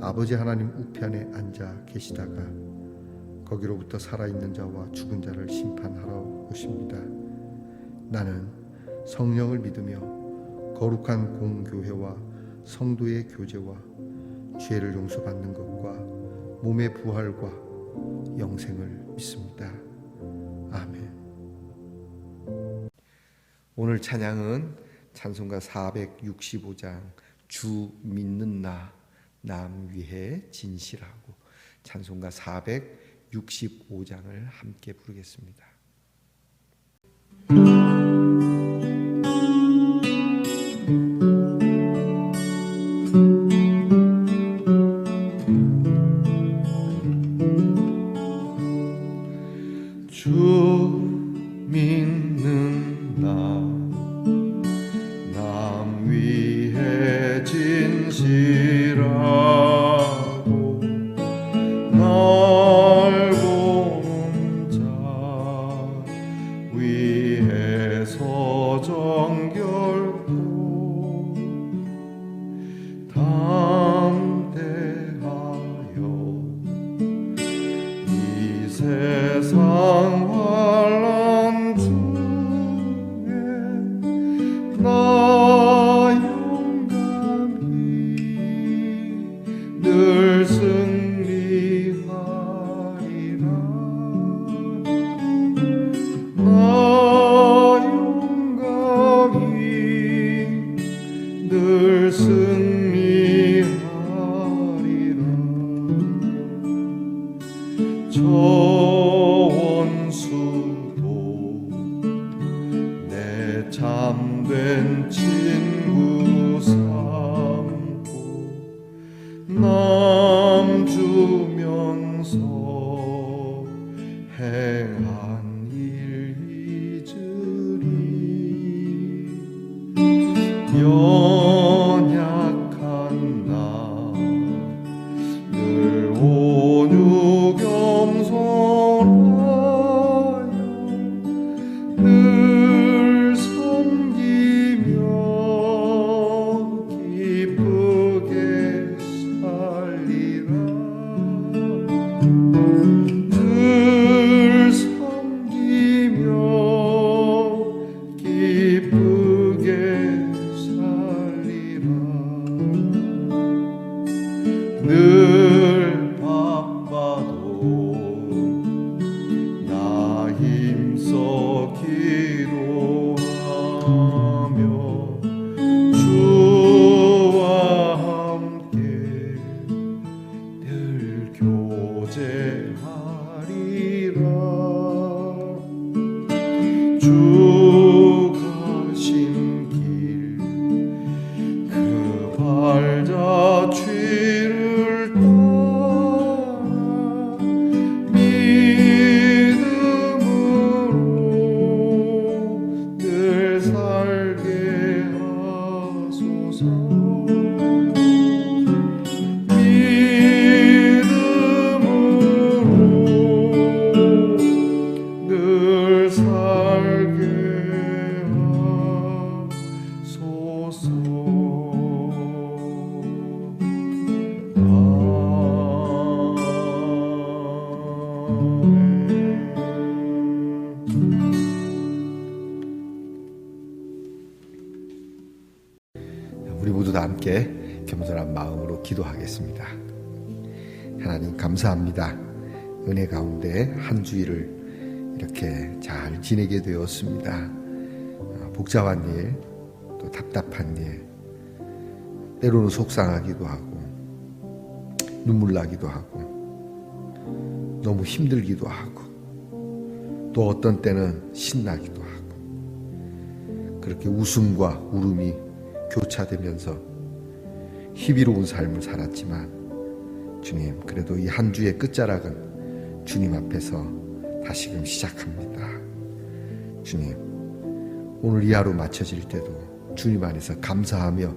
아버지 하나님 우편에 앉아 계시다가 거기로부터 살아있는 자와 죽은 자를 심판하러 오십니다. 나는 성령을 믿으며 거룩한 공교회와 성도의 교제와 죄를 용서받는 것과 몸의 부활과 영생을 믿습니다. 아멘. 오늘 찬양은 찬송가 465장 주 믿는 나 남 위해 진실하고 찬송가 465장을 함께 부르겠습니다. 주 모두 다 함께 겸손한 마음으로 기도하겠습니다. 하나님 감사합니다. 은혜 가운데 한 주일을 이렇게 잘 지내게 되었습니다. 어, 복잡한 일, 또 답답한 일, 때로는 속상하기도 하고, 눈물 나기도 하고, 너무 힘들기도 하고, 또 어떤 때는 신나기도 하고, 그렇게 웃음과 울음이 교차되면서 희비로운 삶을 살았지만 주님 그래도 이 한 주의 끝자락은 주님 앞에서 다시금 시작합니다. 주님 오늘 이 하루 마쳐질 때도 주님 안에서 감사하며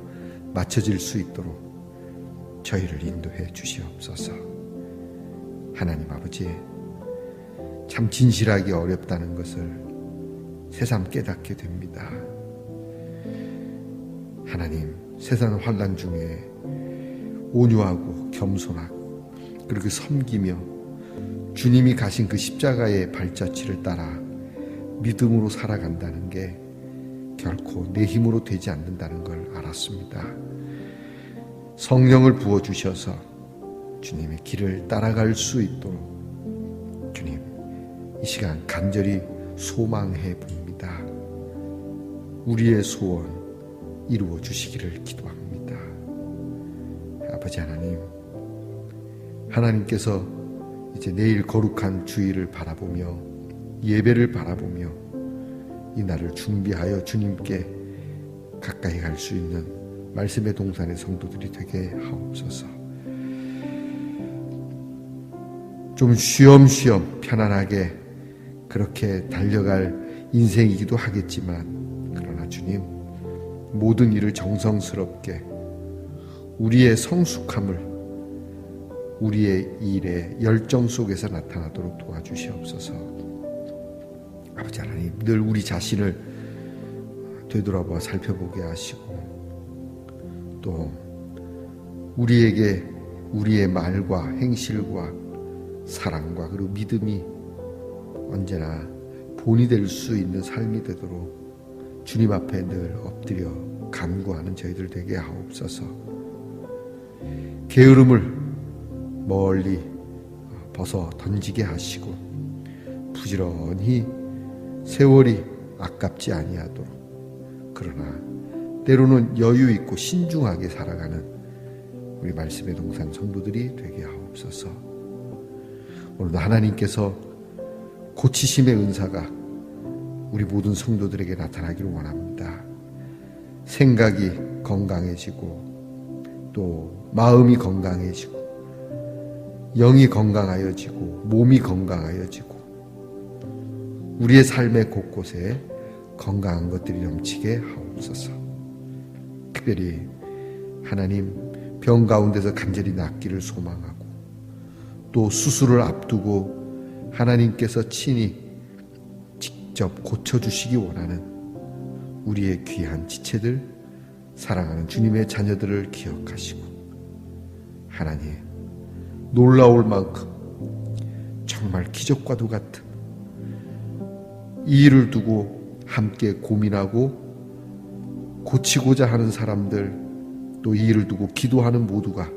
마쳐질 수 있도록 저희를 인도해 주시옵소서. 하나님 아버지 참 진실하기 어렵다는 것을 새삼 깨닫게 됩니다. 하나님, 세상 환란 중에 온유하고 겸손하고 그렇게 섬기며 주님이 가신 그 십자가의 발자취를 따라 믿음으로 살아간다는 게 결코 내 힘으로 되지 않는다는 걸 알았습니다. 성령을 부어 주셔서 주님의 길을 따라갈 수 있도록 주님 이 시간 간절히 소망해 봅니다. 우리의 소원 이루어 주시기를 기도합니다. 아버지 하나님, 하나님께서 이제 내일 거룩한 주일을 바라보며 예배를 바라보며 이 날을 준비하여 주님께 가까이 갈 수 있는 말씀의 동산의 성도들이 되게 하옵소서. 좀 쉬엄쉬엄 편안하게 그렇게 달려갈 인생이기도 하겠지만 그러나 주님 모든 일을 정성스럽게 우리의 성숙함을 우리의 일의 열정 속에서 나타나도록 도와주시옵소서. 아버지 하나님 늘 우리 자신을 되돌아봐 살펴보게 하시고 또 우리에게 우리의 말과 행실과 사랑과 그리고 믿음이 언제나 본이 될 수 있는 삶이 되도록 주님 앞에 늘 엎드려 간구하는 저희들 되게 하옵소서. 게으름을 멀리 벗어 던지게 하시고 부지런히 세월이 아깝지 아니하도록 그러나 때로는 여유 있고 신중하게 살아가는 우리 말씀의 동산 성도들이 되게 하옵소서. 오늘도 하나님께서 고치심의 은사가 우리 모든 성도들에게 나타나기를 원합니다. 생각이 건강해지고 또 마음이 건강해지고 영이 건강하여지고 몸이 건강하여지고 우리의 삶의 곳곳에 건강한 것들이 넘치게 하옵소서. 특별히 하나님 병 가운데서 간절히 낫기를 소망하고 또 수술을 앞두고 하나님께서 친히 직접 고쳐주시기 원하는 우리의 귀한 지체들, 사랑하는 주님의 자녀들을 기억하시고 하나님 놀라울 만큼 정말 기적과도 같은 이 일을 두고 함께 고민하고 고치고자 하는 사람들 또 이 일을 두고 기도하는 모두가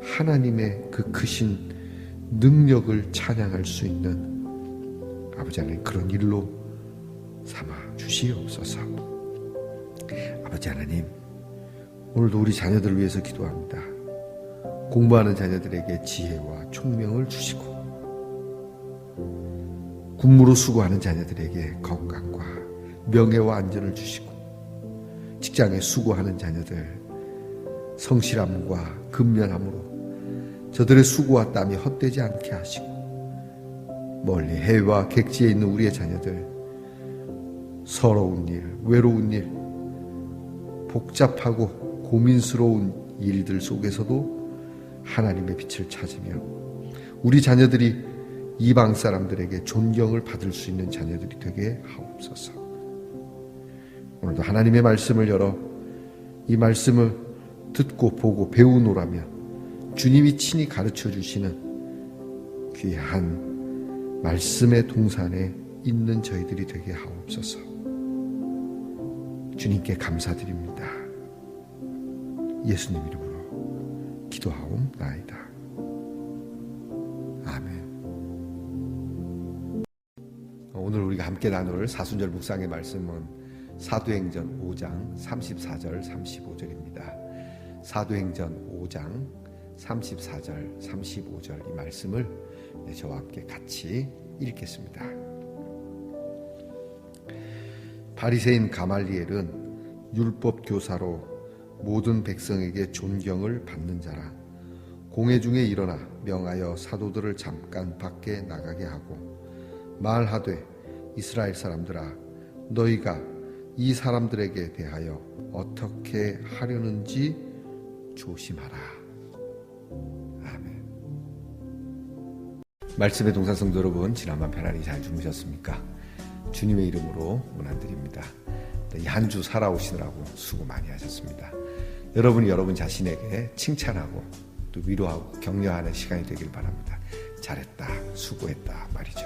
하나님의 그 크신 능력을 찬양할 수 있는 아버지 하나님 그런 일로 삼아 주시옵소서. 아버지 하나님 오늘도 우리 자녀들을 위해서 기도합니다. 공부하는 자녀들에게 지혜와 총명을 주시고 군무로 수고하는 자녀들에게 건강과 명예와 안전을 주시고 직장에 수고하는 자녀들 성실함과 근면함으로 저들의 수고와 땀이 헛되지 않게 하시고 멀리 해외와 객지에 있는 우리의 자녀들 서러운 일, 외로운 일, 복잡하고 고민스러운 일들 속에서도 하나님의 빛을 찾으며 우리 자녀들이 이방 사람들에게 존경을 받을 수 있는 자녀들이 되게 하옵소서. 오늘도 하나님의 말씀을 열어 이 말씀을 듣고 보고 배우노라며 주님이 친히 가르쳐 주시는 귀한 말씀의 동산에 있는 저희들이 되게 하옵소서. 주님께 감사드립니다. 예수님 이름으로 기도하옵나이다. 아멘. 오늘 우리가 함께 나눌 사순절 묵상의 말씀은 사도행전 5장 34절 35절입니다. 사도행전 5장 34절 35절 이 말씀을 네, 저와 함께 같이 읽겠습니다. 바리새인 가말리엘은 율법 교사로 모든 백성에게 존경을 받는 자라 공회 중에 일어나 명하여 사도들을 잠깐 밖에 나가게 하고 말하되 이스라엘 사람들아 너희가 이 사람들에게 대하여 어떻게 하려는지 조심하라. 아멘. 말씀의 동산성도 여러분 지난밤 편안히 잘 주무셨습니까? 주님의 이름으로 문안드립니다. 이 한 주 살아오시느라고 수고 많이 하셨습니다. 여러분이 여러분 자신에게 칭찬하고 또 위로하고 격려하는 시간이 되길 바랍니다. 잘했다, 수고했다 말이죠.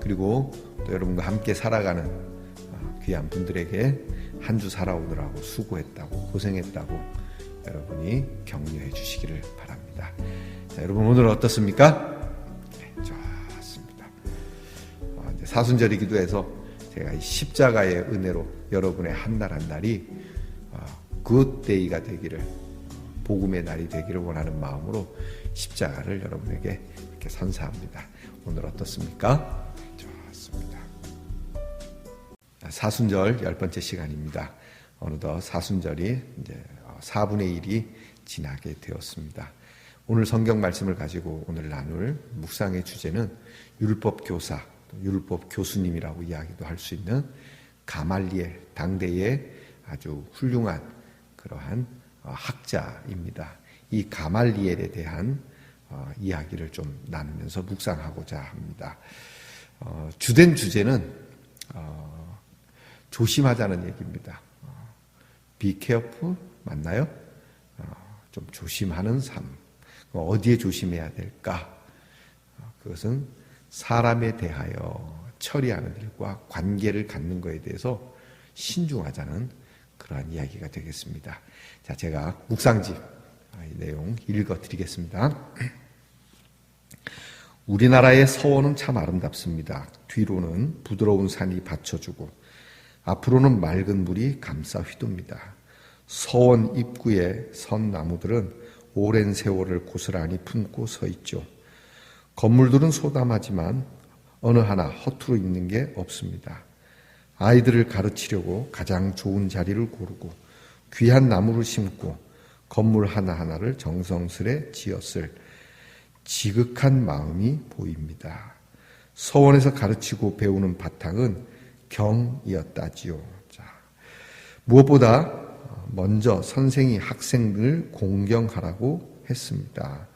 그리고 또 여러분과 함께 살아가는 어, 귀한 분들에게 한 주 살아오느라고 수고했다고 고생했다고 여러분이 격려해 주시기를 바랍니다. 자, 여러분 오늘 어떻습니까? 사순절이기도 해서 제가 이 십자가의 은혜로 여러분의 한날한 날이 굿데이가 되기를 복음의 날이 되기를 원하는 마음으로 십자가를 여러분에게 이렇게 선사합니다. 오늘 어떻습니까? 좋습니다. 사순절 열 번째 시간입니다. 어느덧 사순절이 이제 4분의 1이 지나게 되었습니다. 오늘 성경 말씀을 가지고 오늘 나눌 묵상의 주제는 율법 교사, 율법 교수님이라고 이야기도 할 수 있는 가말리엘 당대의 아주 훌륭한 그러한 어, 학자입니다. 이 가말리엘에 대한 어, 이야기를 좀 나누면서 묵상하고자 합니다. 어, 주된 주제는 조심하자는 얘기입니다. Be careful 맞나요? 좀 조심하는 삶. 어디에 조심해야 될까? 그것은 사람에 대하여 처리하는 일과 관계를 갖는 것에 대해서 신중하자는 그러한 이야기가 되겠습니다. 자, 제가 묵상집 아, 이 내용 읽어 드리겠습니다. 우리나라의 서원은 참 아름답습니다. 뒤로는 부드러운 산이 받쳐주고 앞으로는 맑은 물이 감싸 휘둡니다. 서원 입구의 선 나무들은 오랜 세월을 고스란히 품고 서 있죠. 건물들은 소담하지만 어느 하나 허투루 있는 게 없습니다. 아이들을 가르치려고 가장 좋은 자리를 고르고 귀한 나무를 심고 건물 하나하나를 정성스레 지었을 지극한 마음이 보입니다. 서원에서 가르치고 배우는 바탕은 경이었다지요. 자, 무엇보다 먼저 선생이 학생을 공경하라고 했습니다.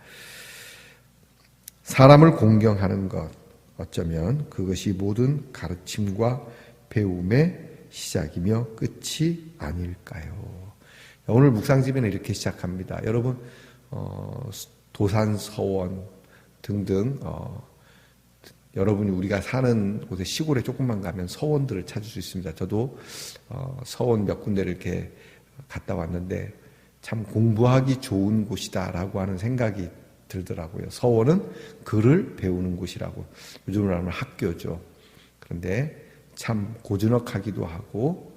사람을 공경하는 것, 어쩌면 그것이 모든 가르침과 배움의 시작이며 끝이 아닐까요? 오늘 묵상집에는 이렇게 시작합니다. 여러분, 어, 도산, 서원 등등, 어, 여러분이 우리가 사는 곳에 시골에 조금만 가면 서원들을 찾을 수 있습니다. 저도 어, 서원 몇 군데를 이렇게 갔다 왔는데 참 공부하기 좋은 곳이다라고 하는 생각이 들더라고요. 서원은 글을 배우는 곳이라고 요즘으로 하면 학교죠. 그런데 참 고즈넉하기도 하고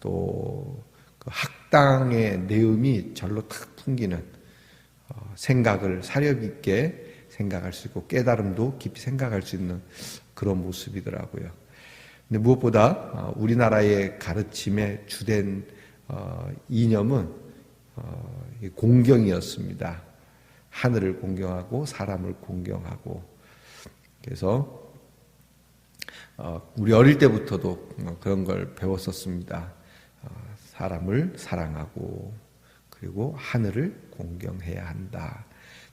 또 그 학당의 내음이 절로 탁 풍기는 어, 생각을 사려 있게 생각할 수 있고 깨달음도 깊이 생각할 수 있는 그런 모습이더라고요. 근데 무엇보다 어, 우리나라의 가르침의 주된 어, 이념은 공경이었습니다. 하늘을 공경하고 사람을 공경하고 그래서 어, 우리 어릴 때부터도 그런 걸 배웠었습니다. 어, 사람을 사랑하고 그리고 하늘을 공경해야 한다.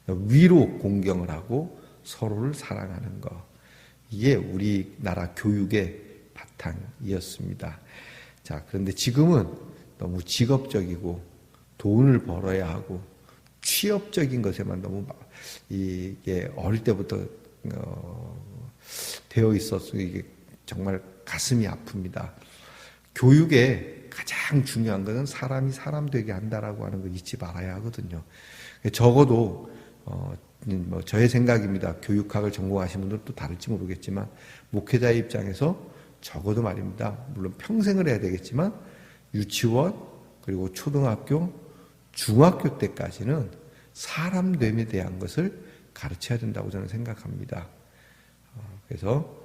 위로 공경을 하고 서로를 사랑하는 것. 이게 우리나라 교육의 바탕이었습니다. 자, 그런데 지금은 너무 직업적이고 돈을 벌어야 하고 취업적인 것에만 너무 이게 어릴 때부터 어, 되어 있어서 이게 정말 가슴이 아픕니다. 교육에 가장 중요한 것은 사람이 사람 되게 한다라고 하는 거 잊지 말아야 하거든요. 적어도 어, 뭐 저의 생각입니다. 교육학을 전공하신 분들도 다를지 모르겠지만 목회자의 입장에서 적어도 말입니다. 물론 평생을 해야 되겠지만 유치원 그리고 초등학교, 중학교 때까지는 사람됨에 대한 것을 가르쳐야 된다고 저는 생각합니다. 그래서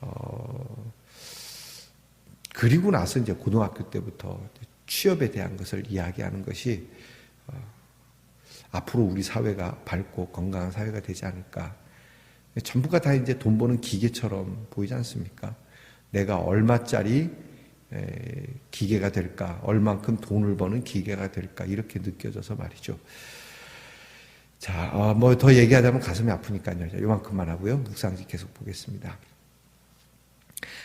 어 그리고 나서 이제 고등학교 때부터 취업에 대한 것을 이야기하는 것이 어, 앞으로 우리 사회가 밝고 건강한 사회가 되지 않을까. 전부가 다 이제 돈 버는 기계처럼 보이지 않습니까? 내가 얼마짜리 에, 기계가 될까, 얼만큼 돈을 버는 기계가 될까 이렇게 느껴져서 말이죠. 자, 어, 뭐더 얘기하자면 가슴이 아프니까요. 요만큼만 하고요. 묵상지 계속 보겠습니다.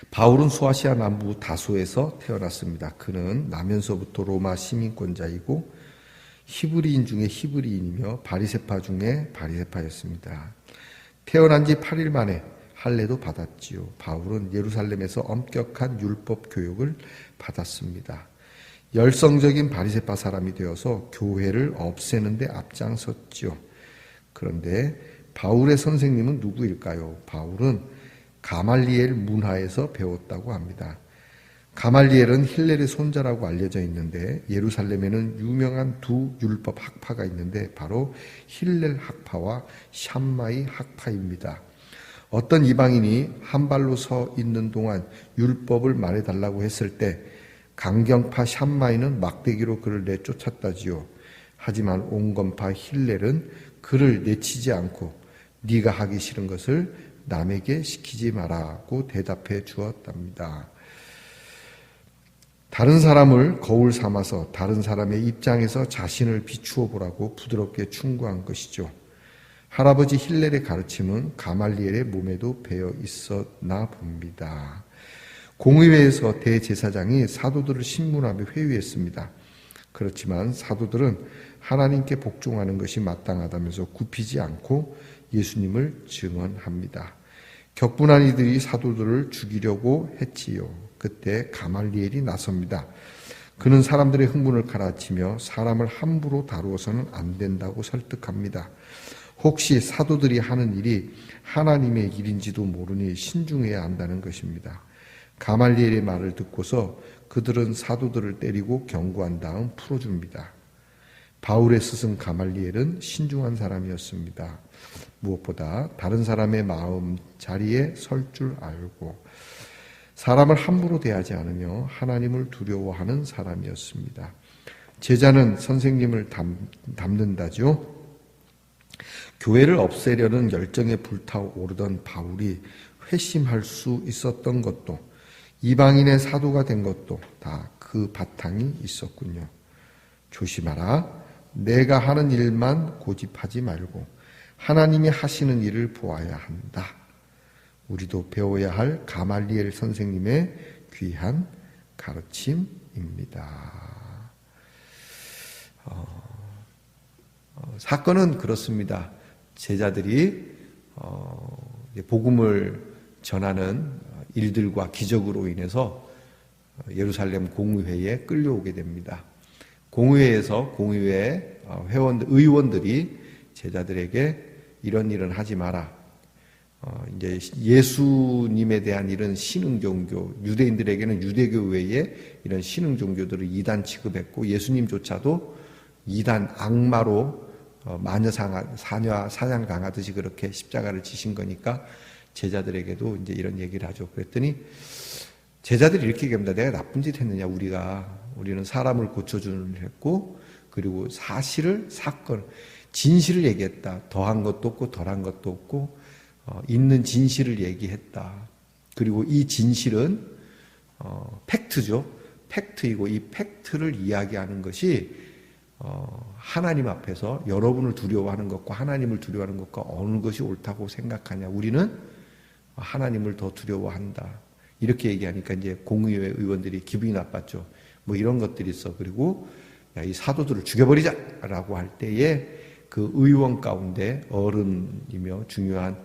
바울은 수아시아 남부 다소에서 태어났습니다. 그는 나면서부터 로마 시민권자이고 히브리인 중에 히브리인이며 바리세파 중에 바리세파였습니다. 태어난 지 8일 만에 할례도 받았지요. 바울은 예루살렘에서 엄격한 율법 교육을 받았습니다. 열성적인 바리세파 사람이 되어서 교회를 없애는데 앞장섰지요. 그런데 바울의 선생님은 누구일까요? 바울은 가말리엘 문화에서 배웠다고 합니다. 가말리엘은 힐렐의 손자라고 알려져 있는데 예루살렘에는 유명한 두 율법 학파가 있는데 바로 힐렐 학파와 샴마이 학파입니다. 어떤 이방인이 한 발로 서 있는 동안 율법을 말해달라고 했을 때 강경파 샴마이는 막대기로 그를 내쫓았다지요. 하지만 온건파 힐렐은 그를 내치지 않고 네가 하기 싫은 것을 남에게 시키지 마라고 대답해 주었답니다. 다른 사람을 거울 삼아서 다른 사람의 입장에서 자신을 비추어 보라고 부드럽게 충고한 것이죠. 할아버지 힐렐의 가르침은 가말리엘의 몸에도 배어 있었나 봅니다. 공의회에서 대제사장이 사도들을 신문하며 회유했습니다. 그렇지만 사도들은 하나님께 복종하는 것이 마땅하다면서 굽히지 않고 예수님을 증언합니다. 격분한 이들이 사도들을 죽이려고 했지요. 그때 가말리엘이 나섭니다. 그는 사람들의 흥분을 가라치며 사람을 함부로 다루어서는 안 된다고 설득합니다. 혹시 사도들이 하는 일이 하나님의 일인지도 모르니 신중해야 한다는 것입니다. 가말리엘의 말을 듣고서 그들은 사도들을 때리고 경고한 다음 풀어줍니다. 바울의 스승 가말리엘은 신중한 사람이었습니다. 무엇보다 다른 사람의 마음 자리에 설 줄 알고 사람을 함부로 대하지 않으며 하나님을 두려워하는 사람이었습니다. 제자는 선생님을 담, 담는다죠. 교회를 없애려는 열정에 불타오르던 바울이 회심할 수 있었던 것도 이방인의 사도가 된 것도 다 그 바탕이 있었군요. 조심하라. 내가 하는 일만 고집하지 말고 하나님이 하시는 일을 보아야 한다. 우리도 배워야 할 가말리엘 선생님의 귀한 가르침입니다. 어, 어, 사건은 그렇습니다. 제자들이 어, 복음을 전하는 일들과 기적으로 인해서 예루살렘 공의회에 끌려오게 됩니다. 공의회에서 공의회 회원 의원들이 제자들에게 이런 일은 하지 마라. 어, 이제 예수님에 대한 이런 신흥 종교, 유대인들에게는 유대교 외에 이런 신흥 종교들을 이단 취급했고 예수님조차도 이단 악마로 어, 마녀 사녀 사냥 당하듯이 그렇게 십자가를 지신 거니까 제자들에게도 이제 이런 얘기를 하죠. 그랬더니 제자들이 이렇게 얘기합니다. 내가 나쁜 짓 했느냐, 우리가. 우리는 사람을 고쳐주는 했고, 그리고 사실을, 사건, 진실을 얘기했다. 더한 것도 없고, 덜한 것도 없고, 어, 있는 진실을 얘기했다. 그리고 이 진실은, 어, 팩트죠. 팩트이고, 이 팩트를 이야기하는 것이, 어, 하나님 앞에서 여러분을 두려워하는 것과 하나님을 두려워하는 것과 어느 것이 옳다고 생각하냐. 우리는 하나님을 더 두려워한다. 이렇게 얘기하니까 이제 공의회 의원들이 기분이 나빴죠. 뭐 이런 것들이 있어. 그리고 야, 이 사도들을 죽여버리자라고 할 때에 그 의원 가운데 어른이며 중요한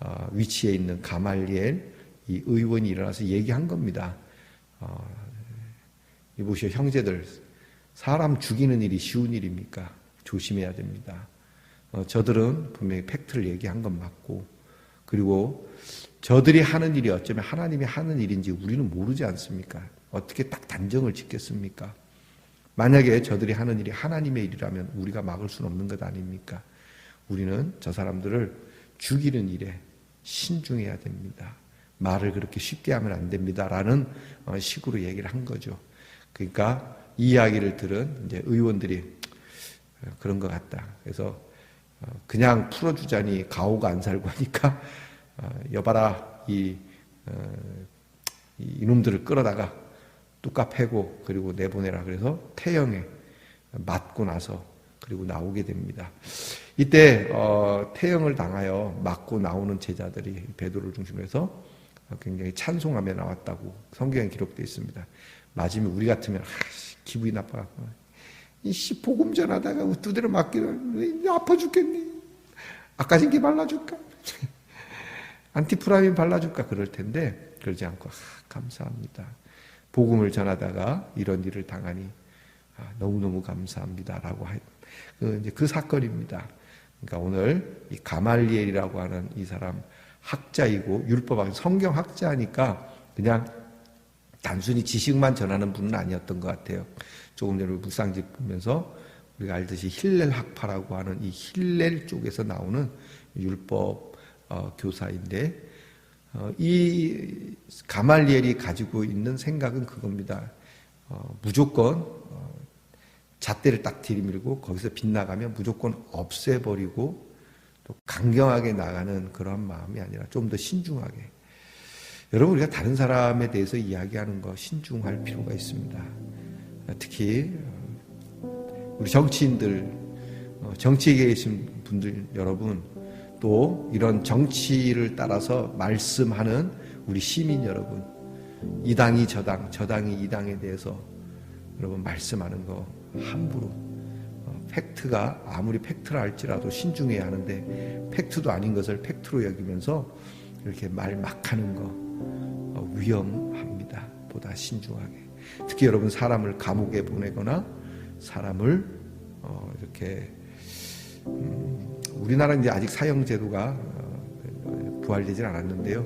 어, 위치에 있는 가말리엘 이 의원이 일어나서 얘기한 겁니다. 어, 이보시오 형제들 사람 죽이는 일이 쉬운 일입니까? 조심해야 됩니다. 어, 저들은 분명히 팩트를 얘기한 건 맞고 그리고 저들이 하는 일이 어쩌면 하나님이 하는 일인지 우리는 모르지 않습니까? 어떻게 딱 단정을 짓겠습니까? 만약에 저들이 하는 일이 하나님의 일이라면 우리가 막을 수는 없는 것 아닙니까? 우리는 저 사람들을 죽이는 일에 신중해야 됩니다. 말을 그렇게 쉽게 하면 안 됩니다. 라는 어, 식으로 얘기를 한 거죠. 그러니까 이 이야기를 들은 이제 의원들이 어, 그런 것 같다. 그래서 어, 그냥 풀어주자니 가오가 안 살고 하니까 어, 여봐라 이, 어, 이 이 놈들을 끌어다가 뚝까 패고 그리고 내보내라 그래서 태형에 맞고 나서 그리고 나오게 됩니다. 이때 어, 태형을 당하여 맞고 나오는 제자들이 베드로를 중심으로 해서 굉장히 찬송하며 나왔다고 성경에 기록되어 있습니다. 맞으면 우리 같으면 아, 기분이 나빠. 이씨 복음 전하다가 두드려 맞기를 아파 죽겠니? 아까 전게 발라줄까? 안티프라민 발라줄까? 그럴 텐데 그러지 않고 아, 감사합니다. 복음을 전하다가 이런 일을 당하니 아, 너무너무 감사합니다 라고 하 그, 이제 그 사건입니다. 그러니까 오늘 이 가말리엘이라고 하는 이 사람 학자이고 율법학 성경 학자니까 그냥 단순히 지식만 전하는 분은 아니었던 것 같아요. 조금 전에 묵상집 보면서 우리가 알듯이 힐렐 학파라고 하는 이 힐렐 쪽에서 나오는 율법 어, 교사인데 어, 이 가말리엘이 가지고 있는 생각은 그겁니다. 어, 무조건 어, 잣대를 딱 들이밀고 거기서 빗나가면 무조건 없애버리고 또 강경하게 나가는 그런 마음이 아니라 좀 더 신중하게. 여러분 우리가 다른 사람에 대해서 이야기하는 거 신중할 필요가 있습니다. 특히 어, 우리 정치인들, 어, 정치에 계신 분들 여러분, 또 이런 정치를 따라서 말씀하는 우리 시민 여러분, 이 당이 저 당, 저 당이 이 당에 대해서 여러분 말씀하는 거 함부로 어, 팩트가 아무리 팩트라 할지라도 신중해야 하는데 팩트도 아닌 것을 팩트로 여기면서 이렇게 말 막 하는 거 위험합니다. 보다 신중하게. 특히 여러분 사람을 감옥에 보내거나 사람을 어 이렇게 음 우리나라는 이제 아직 사형 제도가 어 부활되질 않았는데요.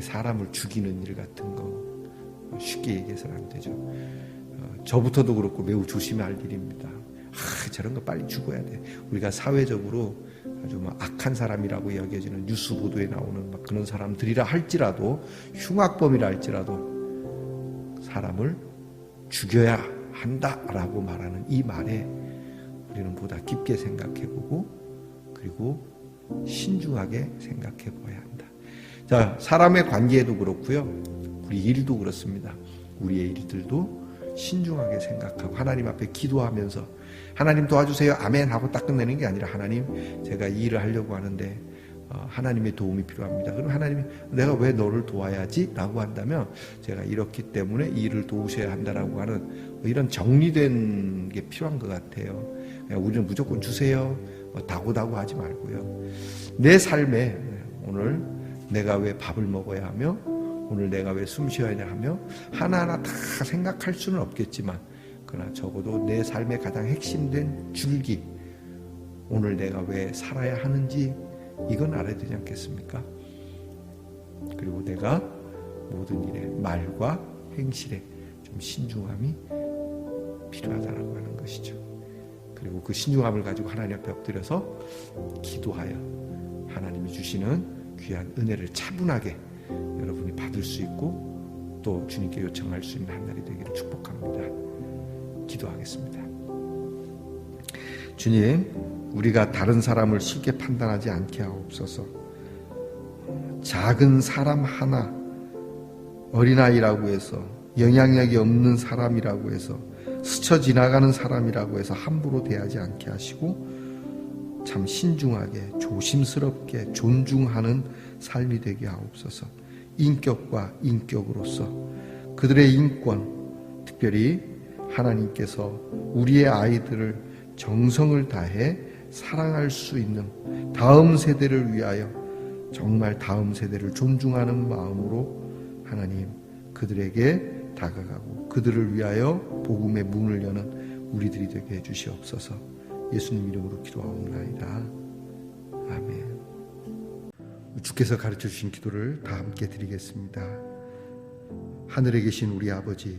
사람을 죽이는 일 같은 거 쉽게 얘기해서는 안 되죠. 어 저부터도 그렇고 매우 조심해야 할 일입니다. 아, 저런 거 빨리 죽어야 돼. 우리가 사회적으로 아주 뭐 악한 사람이라고 여겨지는 뉴스 보도에 나오는 막 그런 사람들이라 할지라도 흉악범이라 할지라도 사람을 죽여야 한다라고 말하는 이 말에 우리는 보다 깊게 생각해 보고 그리고 신중하게 생각해 보아야 한다. 자, 사람의 관계에도 그렇고요. 우리 일도 그렇습니다. 우리의 일들도 신중하게 생각하고 하나님 앞에 기도하면서 하나님 도와주세요. 아멘 하고 딱 끝내는 게 아니라 하나님 제가 이 일을 하려고 하는데 어, 하나님의 도움이 필요합니다. 그럼 하나님이 내가 왜 너를 도와야지? 라고 한다면 제가 이렇기 때문에 이 일을 도우셔야 한다라고 하는 뭐 이런 정리된 게 필요한 것 같아요. 우리는 무조건 주세요. 뭐 다고다고 하지 말고요. 내 삶에 오늘 내가 왜 밥을 먹어야 하며 오늘 내가 왜 숨 쉬어야 하며 하나하나 다 생각할 수는 없겠지만 그러나 적어도 내 삶의 가장 핵심된 줄기 오늘 내가 왜 살아야 하는지 이건 알아야 되지 않겠습니까? 그리고 내가 모든 일에 말과 행실에 좀 신중함이 필요하다라고 하는 것이죠. 그리고 그 신중함을 가지고 하나님 앞에 엎드려서 기도하여 하나님이 주시는 귀한 은혜를 차분하게 여러분이 받을 수 있고 또 주님께 요청할 수 있는 한 날이 되기를 축복합니다. 기도하겠습니다. 주님, 우리가 다른 사람을 쉽게 판단하지 않게 하옵소서. 작은 사람 하나, 어린아이라고 해서, 영향력이 없는 사람이라고 해서, 스쳐 지나가는 사람이라고 해서 함부로 대하지 않게 하시고, 참 신중하게, 조심스럽게 존중하는 삶이 되게 하옵소서. 인격과 인격으로서 그들의 인권, 특별히 하나님께서 우리의 아이들을 정성을 다해 사랑할 수 있는 다음 세대를 위하여 정말 다음 세대를 존중하는 마음으로 하나님 그들에게 다가가고 그들을 위하여 복음의 문을 여는 우리들이 되게 해주시옵소서 예수님 이름으로 기도하옵나이다. 아멘. 주께서 가르쳐 주신 기도를 다 함께 드리겠습니다. 하늘에 계신 우리 아버지,